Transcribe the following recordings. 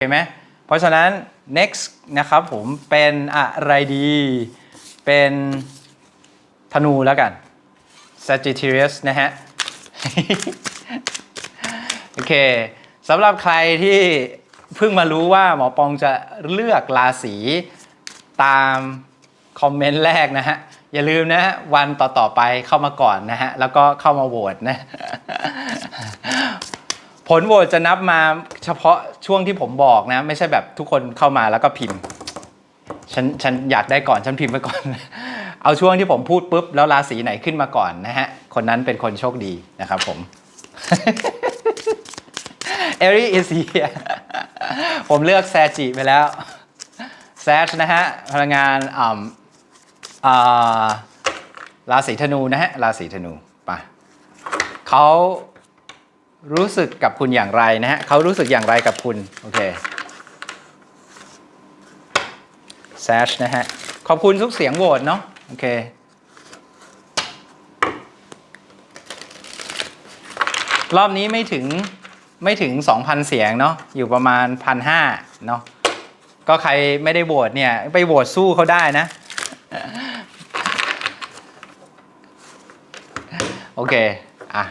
เห็นไหมเพราะฉะนั้น next นะครับผมเป็นอะไรดี เป็นธนูแล้วกัน Sagittarius นะฮะ โอเคสำหรับใครที่เพิ่งมารู้ว่าหมอปองจะเลือกราศีตามคอมเมนต์แรกนะฮะ อย่าลืมนะฮะวันต่อ ๆ ไปเข้ามาก่อนนะฮะ แล้วก็เข้ามาโหวตนะ ผลโหวตจะนับมาเฉพาะช่วงที่ผมบอกนะ ไม่ใช่แบบทุกคนเข้ามาแล้วก็พิมพ์ ฉันฉันอยากได้ก่อนฉันพิมพ์ไปก่อน เอาช่วงที่ผมพูดปุ๊บแล้วราศีไหนขึ้นมาก่อนนะฮะ คนนั้นเป็นคนโชคดีนะครับผมเอริอิซีผมเลือกแซจิไปแล้วแซชนะฮะพลังงานอ่อ่าราศีธนูนะฮะราศีธนูไปเขา รู้สึกกับคุณอย่างไรนะฮะเขารู้สึกอย่างไรกับคุณ โอเคแซชนะฮะ ขอบคุณทุกเสียงโหวตเนาะโอเครอบนี้ไม่ถึงไม่ถึง 2,000 เสียงเนาะอยู่ประมาณ 1,500เนาะก็ใครไม่ได้โหวตเนี่ย ไปโหวตสู้เขาได้นะ โอเค อะ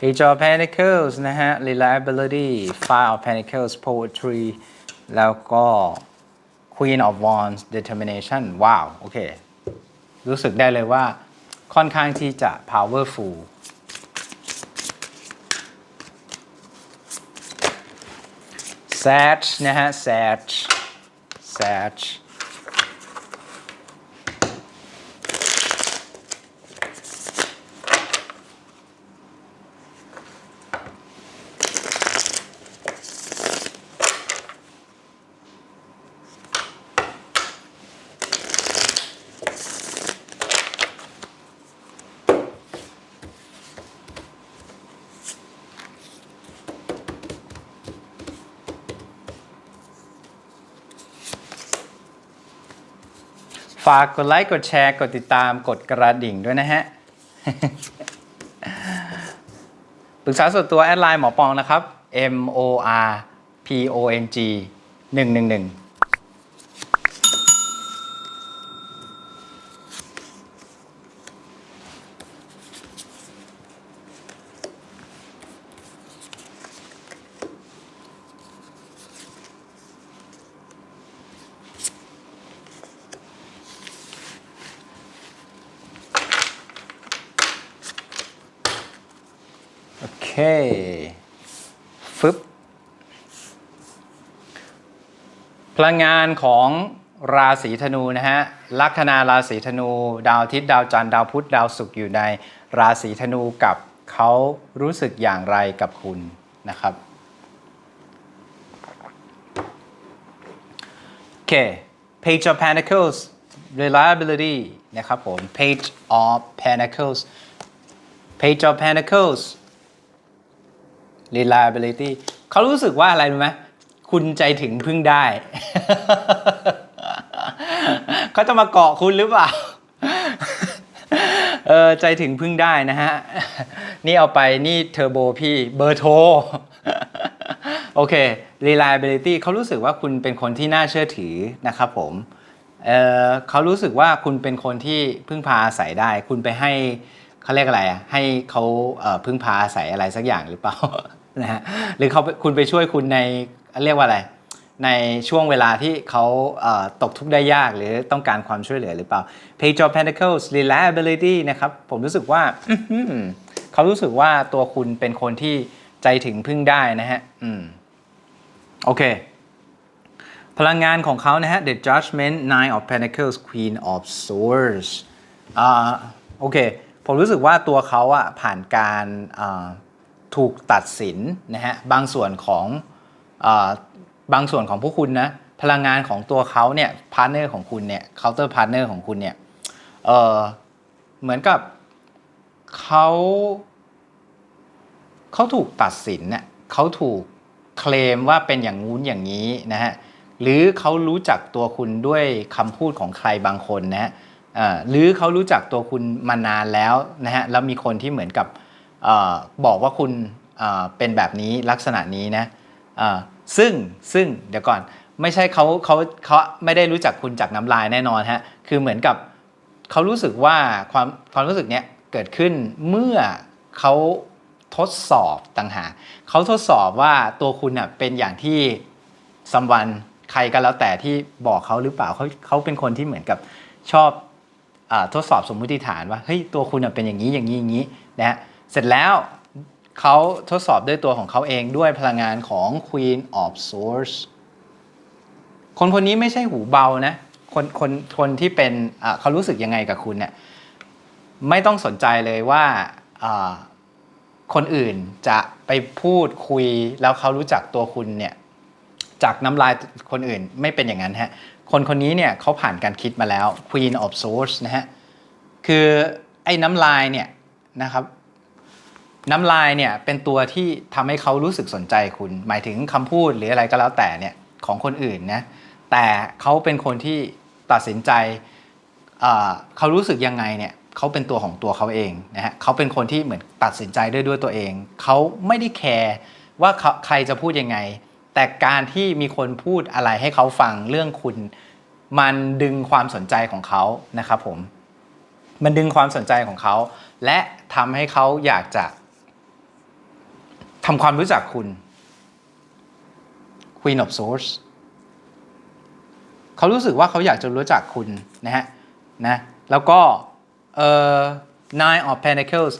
Page of Pentacles นะฮะ Reliability Five of Pentacles Poetry แล้วก็ Queen of Wands Determination ว้าว โอเค รู้สึกได้เลยว่าค่อนข้างที่จะ powerful Sag นะฮะ Sag Sag ฝากกดไลค์ กดแชร์ กดติดตาม กดกระดิ่งด้วยนะฮะ ปรึกษาส่วนตัวแอดไลน์หมอปองนะครับ M O R P O N G 111 โอเค ฟึบ พลังงานของราศีธนูนะฮะลัคนาราศีธนู ดาวอาทิตย์ดาวจันทร์ดาวพุธดาวศุกร์อยู่ในราศีธนูกับเขารู้สึกอย่างไรกับคุณนะครับโอเค Page of Pentacles reliability นะครับผม Page of Pentacles Page of Pentacles reliability เขารู้สึกว่าอะไรรู้ไหม คุณใจถึงพึ่งได้ เขาจะมาเกาะคุณหรือเปล่า เออใจถึงพึ่งได้นะฮะ นี่เอาไปนี่เทอร์โบพี่เบอร์โทร โอเค reliability เขารู้สึกว่าคุณเป็นคนที่น่าเชื่อถือนะครับผมเออเขารู้สึกว่าคุณเป็นคนที่พึ่งพาอาศัยได้ คุณไปให้เขาเรียกอะไรอะให้เขาเออพึ่งพาอาศัยอะไรสักอย่างหรือเปล่านะฮะหรือเขาคุณไปช่วยคุณใน เรียกว่าอะไร ในช่วงเวลาที่เขาตกทุกข์ได้ยากหรือต้องการความช่วยเหลือหรือเปล่า Page of Pentacles reliability นะครับ ผมรู้สึกว่าเขารู้สึกว่าตัวคุณเป็นคนที่ใจถึงพึ่งได้นะฮะอืมโอเค พลังงานของเขานะฮะ The Judgment Nine of Pentacles Queen of Swords อ่าโอเค ผมรู้สึกว่าตัวเขาอะผ่านการถูกตัดสินนะฮะบางส่วนของ บางส่วนของพวกคุณนะพลังงานของตัวเขาเนี่ยพาร์เนอร์ของคุณเนี่ยเคาน์เตอร์พาร์เนอร์ของคุณเนี่ยเออเหมือนกับเขาเขาถูกตัดสินเนี่ยเขาถูกเคลมว่าเป็นอย่างงู้นอย่างนี้นะฮะหรือเขารู้จักตัวคุณด้วยคำพูดของใครบางคนนะฮะหรือเขารู้จักตัวคุณมานานแล้วนะฮะแล้วมีคนที่เหมือนกับอบอกว่าคุณเป็นแบบนี้ลักษณะนี้นะ ซึ่งซึ่งเดี๋ยวก่อนไม่ใช่เขาเขาเขาไม่ได้รู้จักคุณจากน้ำลายแน่นอนฮะคือเหมือนกับเขารู้สึกว่าความความรู้สึกเนี้ยเกิดขึ้นเมื่อเขาทดสอบต่างหากเขาทดสอบว่าตัวคุณน่ะเป็นอย่างที่สัมวันใครก็แล้วแต่ที่บอกเขาหรือเปล่าเขาเขาเป็นคนที่เหมือนกับชอบอทดสอบสมมุติฐานว่าเฮ้ยตัวคุณน่ะเป็นอย่างนี้อย่างนี้อย่างนี้นะฮะเสร็จแล้ว เขาทดสอบด้วยตัวของเขาเองด้วยพลังงานของ Queen of Swords คนคนนี้ไม่ใช่หูเบานะ คนคนคนที่เป็นเขารู้สึกยังไงกับคุณเนี่ยไม่ต้องสนใจเลยว่าอ่าคนอื่นจะไปพูดคุยแล้วเขารู้จักตัวคุณเนี่ยจากน้ำลายคนอื่นไม่เป็นอย่างนั้นฮะ คนคนนี้เนี่ยเขาผ่านการคิดมาแล้ว Queen of Swords นะฮะ คือไอ้น้ำลายเนี่ยนะครับ น้ำลายเนี่ยเป็นตัวที่ทำให้เขารู้สึกสนใจคุณ หมายถึงคำพูดหรืออะไรก็แล้วแต่เนี่ยของคนอื่นนะแต่เขาเป็นคนที่ตัดสินใจเขารู้สึกยังไงเนี่ยเขาเป็นตัวของตัวเขาเองนะฮะเขาเป็นคนที่เหมือนตัดสินใจด้วยด้วยตัวเอง เขาไม่ได้แคร์ว่าเขาใครจะพูดยังไง แต่การที่มีคนพูดอะไรให้เขาฟังเรื่องคุณ มันดึงความสนใจของเขานะครับผมมันดึงความสนใจของเขา และทำให้เขาอยากจะ ทำความรู้จักคุณ Queen of Swords เขารู้สึกว่าเขาอยากจะรู้จักคุณนะฮะนะแล้วก็เอ่อ Nine of Pentacles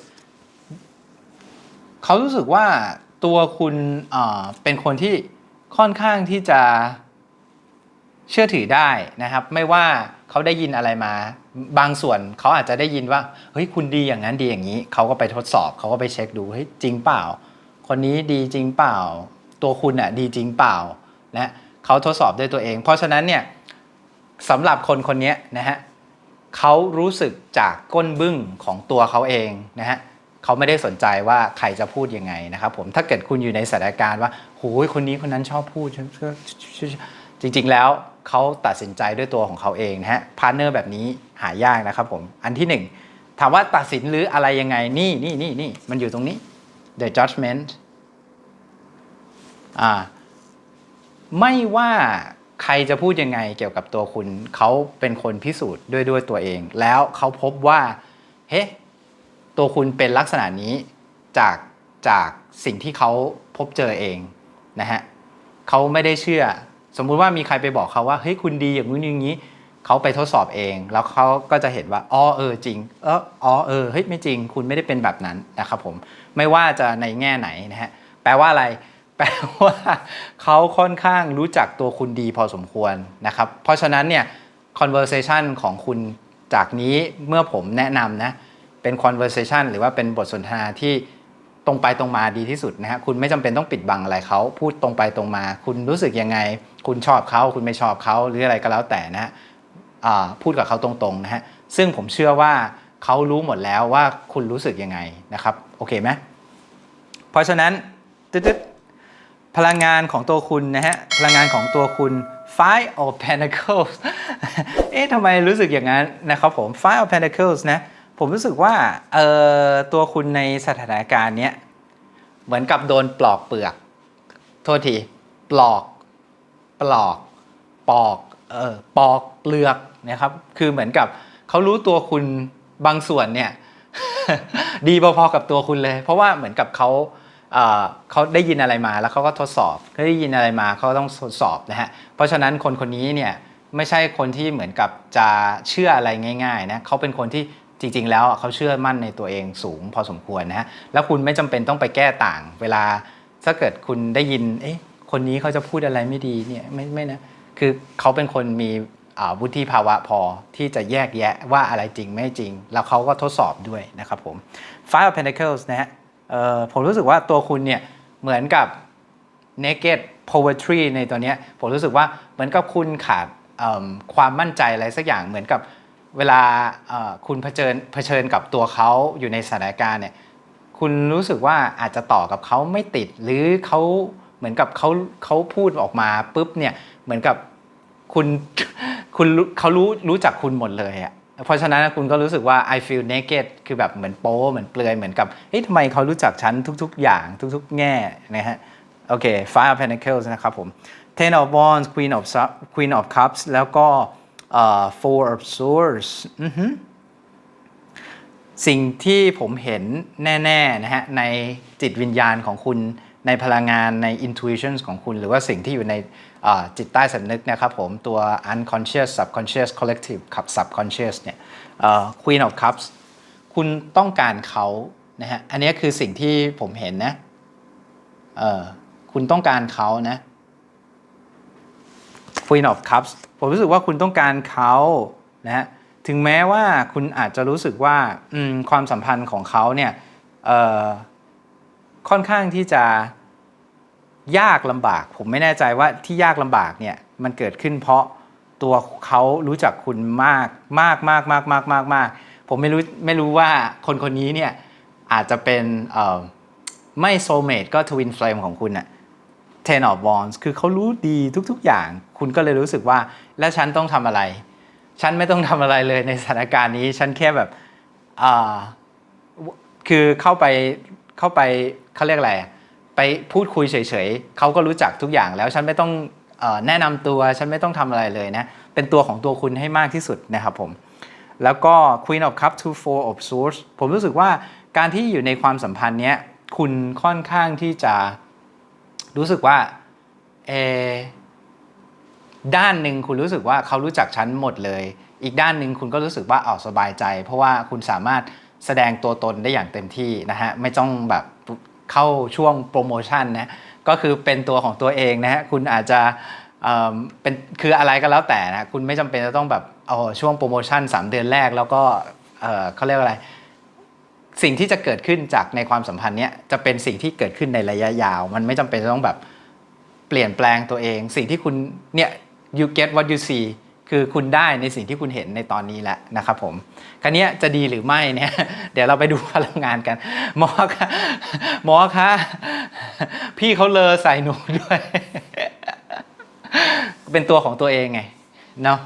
เขารู้สึกว่าตัวคุณเอ่อเป็นคนที่ค่อนข้างที่จะเชื่อถือได้นะครับ ไม่ว่าเขาได้ยินอะไรมา บางส่วนเขาอาจจะได้ยินว่าเฮ้ยคุณดีอย่างนั้นดีอย่างนี้ เขาก็ไปทดสอบเขาก็ไปเช็คดูเฮ้ยจริงเปล่า คนนี้ดีจริงเปล่า ตัวคุณอะดีจริงเปล่านะเขาทดสอบด้วยตัวเอง เพราะฉะนั้นเนี่ยสำหรับคนคนนี้นะฮะเขารู้สึกจากก้นบึ้งของตัวเขาเองนะฮะเขาไม่ได้สนใจว่าใครจะพูดยังไงนะครับผมถ้าเกิดคุณอยู่ในสถานการณ์ว่าโอ้ยคนนี้คนนั้นชอบพูดจริงๆแล้วเขาตัดสินใจด้วยตัวของเขาเองนะฮะพาร์เนอร์แบบนี้หายากนะครับผมอันที่หนึ่งถามว่าตัดสินหรืออะไรยังไงนี่นี่นี่นี่มันอยู่ตรงนี้ the judgment อ่าไม่ว่าใครจะพูดยังไงเกี่ยวกับตัวคุณ เขาเป็นคนพิสูจน์ด้วยด้วยตัวเอง แล้วเขาพบว่าเฮ้ตัวคุณเป็นลักษณะนี้จากจากสิ่งที่เขาพบเจอเองนะฮะเขาไม่ได้เชื่อ สมมุติว่ามีใครไปบอกเขาว่าเฮ้ยคุณดีอย่างนู้นอย่างนี้ เขาไปทดสอบเอง แล้วเขาก็จะเห็นว่าอ๋อเออจริงเอออ๋อเออเฮ้ยไม่จริง คุณไม่ได้เป็นแบบนั้นนะครับผมไม่ว่าจะในแง่ไหนนะฮะแปลว่าอะไร แปลว่าเขาค่อนข้างรู้จักตัวคุณดีพอสมควรนะครับ เพราะฉะนั้นเนี่ย conversation ของคุณจากนี้เมื่อผมแนะนำนะเป็น conversation หรือว่าเป็นบทสนทนาที่ตรงไปตรงมาดีที่สุดนะฮะคุณไม่จำเป็นต้องปิดบังอะไรเขาพูดตรงไปตรงมา คุณรู้สึกยังไง คุณชอบเขาคุณไม่ชอบเขาหรืออะไรก็แล้วแต่นะฮะ พูดกับเขาตรงๆนะฮะซึ่งผมเชื่อว่าเขารู้หมดแล้วว่าคุณรู้สึกยังไงนะครับโอเคไหมเพราะฉะนั้นตึ๊ดๆพลังงานของตัวคุณนะฮะพลังงานของตัวคุณ Five of Pentacles เอ๊ะทำไมรู้สึกอย่างนั้นนะครับผม Five of Pentacles นะผมรู้สึกว่าเอ่อตัวคุณในสถานการณ์เนี้ยเหมือนกับโดนปลอกเปลือก โทษที ปลอก ปลอก ปอก เออปอกเปลือก นะครับคือเหมือนกับเขารู้ตัวคุณบางส่วนเนี่ยดีพอๆกับตัวคุณเลย เพราะว่าเหมือนกับเขาเขาได้ยินอะไรมาแล้วเขาก็ทดสอบเขาได้ยินอะไรมาเขาต้องทดสอบนะฮะเพราะฉะนั้นคนคนนี้เนี่ยไม่ใช่คนที่เหมือนกับจะเชื่ออะไรง่ายๆนะเขาเป็นคนที่จริงๆ แล้วเขาเชื่อมั่นในตัวเองสูงพอสมควรนะฮะแล้วคุณไม่จำเป็นต้องไปแก้ต่าง เวลาถ้าเกิดคุณได้ยินเอ๊ะคนนี้เขาจะพูดอะไรไม่ดีเนี่ยไม่ไม่นะคือเขาเป็นคนมี วุฒิภาวะพอที่จะแยกแยะว่าอะไรจริงไม่จริง แล้วเขาก็ทดสอบด้วยนะครับผม Five of Pentacles นะฮะผมรู้สึกว่าตัวคุณเนี่ยเหมือนกับ naked poetry ในตัวเนี้ยผมรู้สึกว่าเหมือนกับคุณขาดความมั่นใจอะไรสักอย่างเหมือนกับเวลาคุณเผชิญเผชิญกับตัวเขาอยู่ในสถานการณ์เนี่ยคุณรู้สึกว่าอาจจะต่อกับเขาไม่ติด หรือเขาเหมือนกับเขาเขาพูดออกมาปุ๊บเนี่ยเหมือนกับ คุณคุณเขารู้รู้จักคุณหมดเลยอะเพราะฉะนั้นคุณก็รู้สึกว่า I feel naked คือแบบเหมือนโป๊เหมือนเปลือยเหมือนกับเฮ้ยทำไมเขารู้จักฉันทุก ๆ อย่างทุก ๆ แง่นะฮะโอเค Five of Pentacles นะครับผม Ten of Wands Queen of Queen of Cups แล้วก็ Four of Swords สิ่งที่ผมเห็นแน่ๆนะฮะในจิตวิญญาณของคุณในพลังงานใน intuitions ของคุณ หรือว่าสิ่งที่อยู่ใน จิตใต้สำนึกนะครับผมตัว unconscious subconscious collective ขับ subconscious เนี่ย Queen of Cups คุณต้องการเขานะฮะอันนี้คือสิ่งที่ผมเห็นนะเออคุณต้องการเขานะ Queen of Cups ผมรู้สึกว่าคุณต้องการเขานะฮะถึงแม้ว่าคุณอาจจะรู้สึกว่าความสัมพันธ์ของเขาเนี่ยค่อนข้างที่จะ ยากลำบาก ผมไม่แน่ใจว่าที่ยากลำบากเนี่ยมันเกิดขึ้นเพราะตัวเขารู้จักคุณมากมากมากมากมากมากมากผมไม่รู้ไม่รู้ว่าคนคนนี้เนี่ยอาจจะเป็นไม่โซเมตก็ทวินเฟลมของคุณอะ Ten of Wands คือเขารู้ดีทุก ๆ อย่าง คุณก็เลยรู้สึกว่า แล้วฉันต้องทำอะไร ฉันไม่ต้องทำอะไรเลยในสถานการณ์นี้ ฉันแค่แบบอ่าคือเข้าไปเข้าไปเขาเรียกอะไรอะ ไปพูดคุยเฉยๆเขาก็รู้จักทุกอย่างแล้วฉันไม่ต้องแนะนำตัวฉันไม่ต้องทำอะไรเลยนะ เป็นตัวของตัวคุณให้มากที่สุดนะครับผม แล้วก็ Queen of Cup to Four of Swords ผมรู้สึกว่าการที่อยู่ในความสัมพันธ์เนี้ยคุณค่อนข้างที่จะรู้สึกว่าเอด้านหนึ่งคุณรู้สึกว่าเขารู้จักฉันหมดเลย อีกด้านหนึ่งคุณก็รู้สึกว่าออกสบายใจ เพราะว่าคุณสามารถแสดงตัวตนได้อย่างเต็มที่นะฮะไม่ต้องแบบ เข้าช่วงโปรโมชั่นนะก็คือเป็นตัวของตัวเองนะฮะคุณอาจจะเเป็นคืออะไรก็แล้วแต่นะคุณไม่จำเป็นจะต้องแบบเอาช่วงโปรโมชั่น 3 เดือนแรกแล้วก็เขาเรียกว่าอะไร สิ่งที่จะเกิดขึ้นจากในความสัมพันธ์เนี้ยจะเป็นสิ่งที่เกิดขึ้นในระยะยาว มันไม่จำเป็นจะต้องแบบเปลี่ยนแปลงตัวเอง สิ่งที่คุณเนี่ย you get what you see คือคุณได้ในสิ่งที่คุณเห็นในตอนนี้แล้วนะครับผมคราวเนี้จะดีหรือไม่เนี่ย เดี๋ยวเราไปดูพลังงานกัน หมอคะหมอคะพี่เขาเลอใส่หนูด้วย เป็นตัวของตัวเองไงเนาะ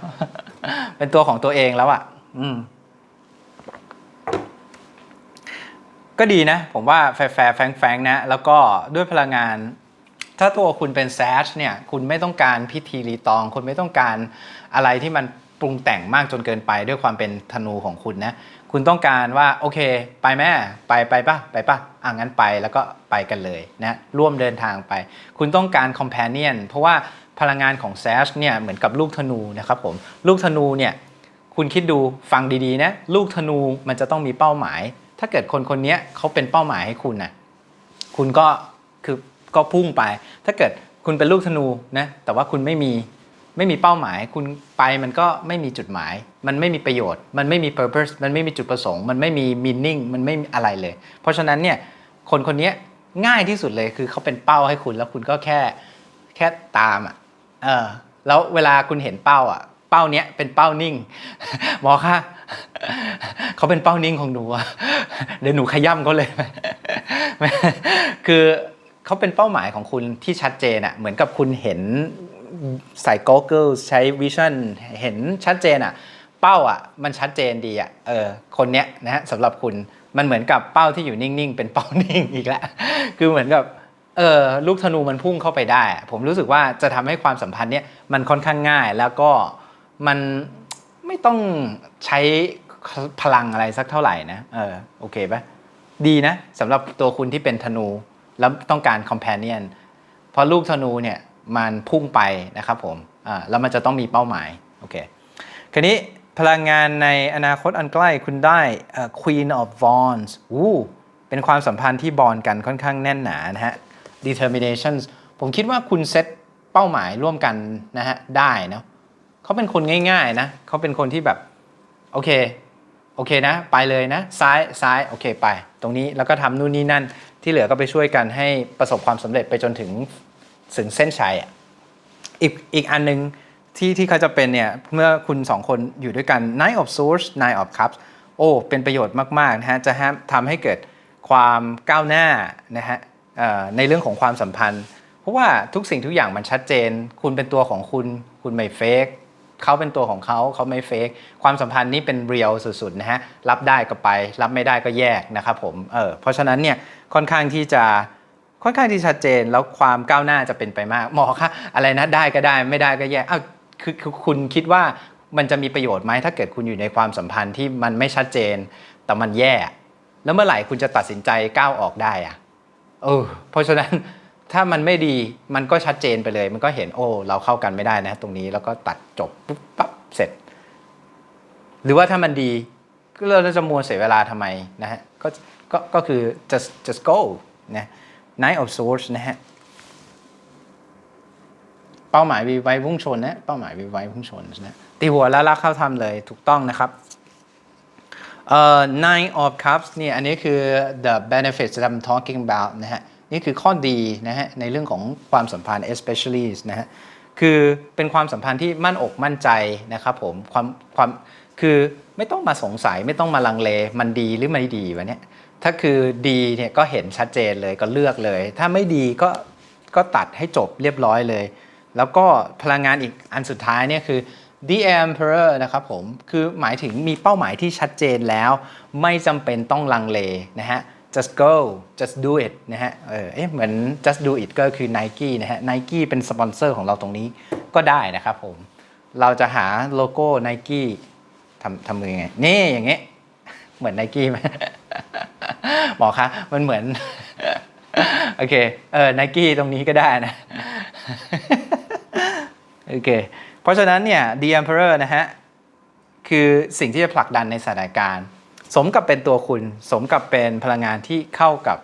เป็นตัวของตัวเองแล้วอะ่ะ อืม ก็ดีนะ ผมว่าแฟร์แฟร์แฟงแฟงนะ แล้วก็ด้วยพลังงาน ถ้าตัวคุณเป็นแซชเนี่ยคุณไม่ต้องการพิธีรีตอง คุณไม่ต้องการอะไรที่มันปรุงแต่งมากจนเกินไปด้วยความเป็นธนูของคุณนะ คุณต้องการว่าโอเค ไปแม่ไปไปปะไปปะอะงั้นไปแล้วก็ไปกันเลยนะร่วมเดินทางไป คุณต้องการ companion เพราะว่าพลังงานของแซชเนี่ยเหมือนกับลูกธนูนะครับผมลูกธนูเนี่ยคุณคิดดูฟังดีๆนะลูกธนูมันจะต้องมีเป้าหมาย ถ้าเกิดคนคนนี้เขาเป็นเป้าหมายให้คุณนะคุณก็คือ ก็พุ่งไป ถ้าเกิดคุณเป็นลูกธนูนะแต่ว่าคุณไม่มีไม่มีเป้าหมาย คุณไปมันก็ไม่มีจุดหมาย มันไม่มีประโยชน์ มันไม่มี purpose มันไม่มีจุดประสงค์ มันไม่มี meaning มันไม่มีอะไรเลย เพราะฉะนั้นเนี่ยคนคนนี้ง่ายที่สุดเลยคือเขาเป็นเป้าให้คุณแล้วคุณก็แค่แค่ตามอะเออแล้วเวลาคุณเห็นเป้าอะเป้าเนี้ยเป็นเป้านิ่งหมอคะเขาเป็นเป้านิ่งของหนูอะเดี๋ยวหนูขย้ำเขาเลยคือ เขาเป็นเป้าหมายของคุณที่ชัดเจนอะเหมือนกับคุณเห็นใส่ก o เกิลใช้วิชั่นเห็นชัดเจนอะเป้าอะมันชัดเจนดีอะเออคนเนี้ยนะฮะสำหรับคุณมันเหมือนกับเป้าที่อยู่นิ่งๆ เป็นเป้านิ่งอีกแล้วคือเหมือนกับเออลูกธนูมันพุ่งเข้าไปได้ ผมรู้สึกว่าจะทำให้ความสัมพันธ์เนี้ยมันค่อนข้างง่าย แล้วก็มันไม่ต้องใช้พลังอะไรสักเท่าไหร่นะเออโอเคปะดีนะสำหรับตัวคุณที่เป็นธนู แล้วต้องการ companion เพราะลูกธนูเนี่ยมันพุ่งไปนะครับผมอ่าแล้วมันจะต้องมีเป้าหมายโอเคคราวนี้พลังงานในอนาคตอันใกล้คุณได้ Queen of Wands อู้เป็นความสัมพันธ์ที่บอนกันค่อนข้างแน่นหนานะฮะ determinations ผมคิดว่าคุณเซตเป้าหมายร่วมกันนะฮะได้นะเขาเป็นคนง่ายๆนะเขาเป็นคนที่แบบ โอเค โอเคนะ ไปเลยนะ ซ้ายซ้ายโอเคไป ตรงนี้แล้วก็ทำนู่นนี่นั่น ที่เหลือก็ไปช่วยกันให้ประสบความสำเร็จไปจนถึงถึงเส้นชัยอะอีกอีกอันหนึงที่ที่เขาจะเป็นเนี่ยเมื่อคุณสองคนอยู่ด้วยกัน Nine of Swords Nine of Cups โอ้ เป็นประโยชน์มาก ๆ นะฮะ จะทำให้เกิดความก้าวหน้านะฮะในเรื่องของความสัมพันธ์ เพราะว่าทุกสิ่งทุกอย่างมันชัดเจน คุณเป็นตัวของคุณ คุณไม่เฟก เขาเป็นตัวของเขาเขาไม่เฟกความสัมพันธ์นี่เป็นเรียลสุดๆนะฮะรับได้ก็ไป รับไม่ได้ก็แยกนะครับผมเออเพราะฉะนั้นเนี่ยค่อนข้างที่จะค่อนข้างที่ชัดเจนแล้วความก้าวหน้าจะเป็นไปมากหมอคะอะไรนะได้ก็ได้ไม่ได้ก็แยกอ้าวคือคือคุณคิดว่ามันจะมีประโยชน์ไหมถ้าเกิดคุณอยู่ในความสัมพันธ์ที่มันไม่ชัดเจน แต่มันแย่ แล้วเมื่อไหร่คุณจะตัดสินใจก้าวออกได้อะเออเพราะฉะนั้น ถ้ามันไม่ดีมันก็ชัดเจนไปเลย มันก็เห็นโอ้เราเข้ากันไม่ได้นะ ตรงนี้แล้วก็ตัดจบปุ๊บปั๊บเสร็จ หรือว่าถ้ามันดีก็เราจะมัวเสียเวลาทำไมนะฮะก็ก็ก็คือ just just go นะ Nine of Swords นะฮะเป้าหมายวีไว้พุ่งชนนะเป้าหมายวีไว้พุ่งชนนะตีหัวแล้วรักเข้าทำเลยถูกต้องนะครับเอ่อ nine of cups เนี่ยอันนี้คือ the benefits that I'm talking about นะฮะ นี่คือข้อดีนะฮะในเรื่องของความสัมพันธ์ especially นะฮะคือเป็นความสัมพันธ์ที่มั่นอกมั่นใจนะครับผมความความคือไม่ต้องมาสงสัยไม่ต้องมาลังเลมันดีหรือไม่ดีวะเนี่ยถ้าคือดีเนี่ยก็เห็นชัดเจนเลยก็เลือกเลย ถ้าไม่ดีก็ก็ตัดให้จบเรียบร้อยเลย แล้วก็พลังงานอีกอันสุดท้ายเนี่ยคือ the emperor นะครับผม คือหมายถึงมีเป้าหมายที่ชัดเจนแล้ว ไม่จำเป็นต้องลังเลนะฮะ just go just do it นะฮะ เออเหมือน just do it ก็คือ Nike นะฮะ Nike เป็นสปอนเซอร์ของเราตรงนี้ก็ได้นะครับผม เราจะหาโลโก้ Nike ทำทำมือไง นี่อย่างเงี้ย เหมือน Nike ไหมหมอคะ มันเหมือน โอเค เออ Nike ตรงนี้ก็ได้นะ โอเค เพราะฉะนั้นเนี่ย The Emperor นะฮะ คือสิ่งที่จะผลักดันในสถานการณ์ สมกับเป็นตัวคุณ สมกับเป็นพลังงานที่เข้ากับ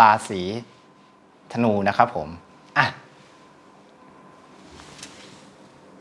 ราศีธนูนะครับผมอะ